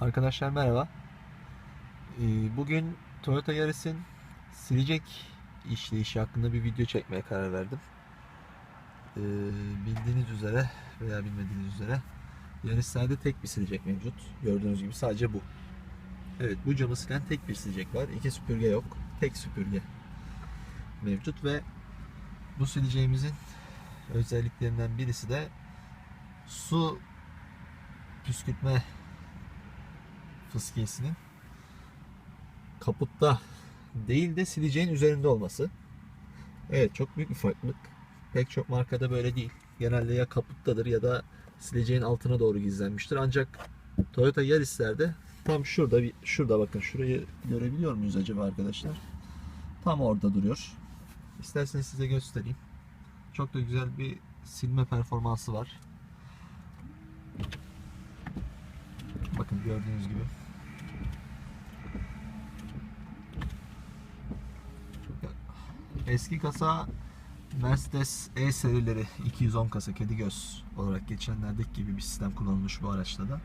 Arkadaşlar merhaba. Ee, Bugün Toyota Yaris'in silecek işleyişi hakkında bir video çekmeye karar verdim. Ee, Bildiğiniz üzere veya bilmediğiniz üzere Yaris'lerde tek bir silecek mevcut. Gördüğünüz gibi sadece bu. Evet bu camı silen tek bir silecek var. İki süpürge yok. Tek süpürge mevcut ve bu sileceğimizin özelliklerinden birisi de su püskürtme fıskiyesinin kaputta değil de sileceğin üzerinde olması. Evet çok büyük bir farklılık. Pek çok markada böyle değil. Genelde ya kaputtadır ya da sileceğin altına doğru gizlenmiştir. Ancak Toyota Yaris'lerde tam şurada bir şurada bakın şurayı görebiliyor muyuz acaba arkadaşlar? Tam orada duruyor. İsterseniz size göstereyim. Çok da güzel bir silme performansı var. Bakın gördüğünüz gibi. Eski kasa Mercedes E serileri 210 kasa kedi göz olarak geçenlerdeki gibi bir sistem kullanılmış bu araçta da.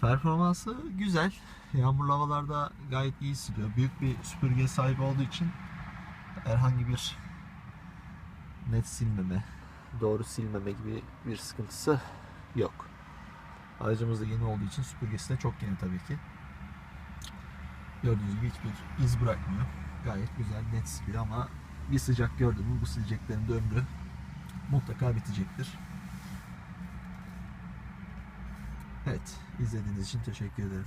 Performansı güzel. Yağmurlu havalarda gayet iyi siliyor. Büyük bir süpürge sahibi olduğu için herhangi bir net silmeme, doğru silmeme gibi bir sıkıntısı yok. Aracımız da yeni olduğu için süpürgesi de çok yeni tabii ki. Gördüğünüz gibi hiçbir iz bırakmıyor. Gayet güzel, net siliyor ama bir sıcak gördü mü bu sileceklerin de ömrü mutlaka bitecektir. Evet, izlediğiniz için teşekkür ederim.